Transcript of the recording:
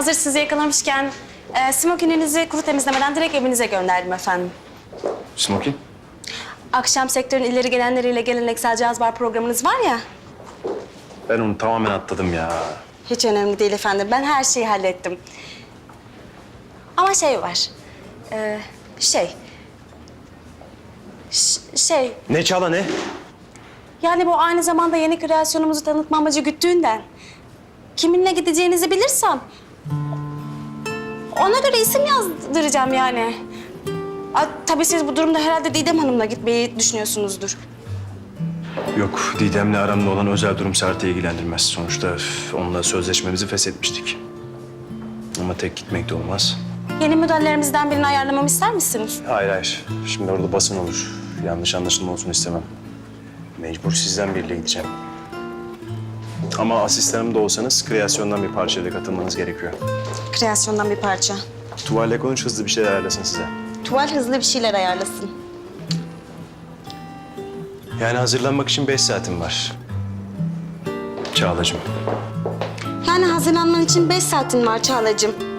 Hazır sizi yakalamışken e, smokininizi kuru temizlemeden direkt evinize gönderdim efendim. Smokin? Akşam sektörün ileri gelenleriyle geleneksel caz bar programınız var ya. Ben onu tamamen atladım ya. Hiç önemli değil efendim. Ben her şeyi hallettim. Ama şey var. e, şey. Ş- şey. Ne Çağla ne? Yani bu aynı zamanda yeni kreasyonumuzu tanıtma amacı güttüğünden. Kiminle gideceğinizi bilirsem... ...ona göre isim yazdıracağım yani. Aa, tabii siz bu durumda herhalde Didem Hanım'la gitmeyi düşünüyorsunuzdur. Yok, Didem'le aramda olan özel durum Sert'i ilgilendirmez. Sonuçta onunla sözleşmemizi feshetmiştik. Ama tek gitmek de olmaz. Yeni modellerimizden birini ayarlamamı ister misiniz? Hayır hayır. Şimdi orada basın olur. Yanlış anlaşılma olsun istemem. Mecbur sizden biriyle gideceğim. Ama asistanım da olsanız kreasyondan bir parçayla katılmanız gerekiyor. Kreasyondan bir parça. Tuvalle konuş hızlı bir şeyler ayarlasın size. Tuval hızlı bir şeyler ayarlasın. Yani hazırlanmak için beş saatim var. Çağlacığım. Yani hazırlanman için beş saatin var Çağla'cığım.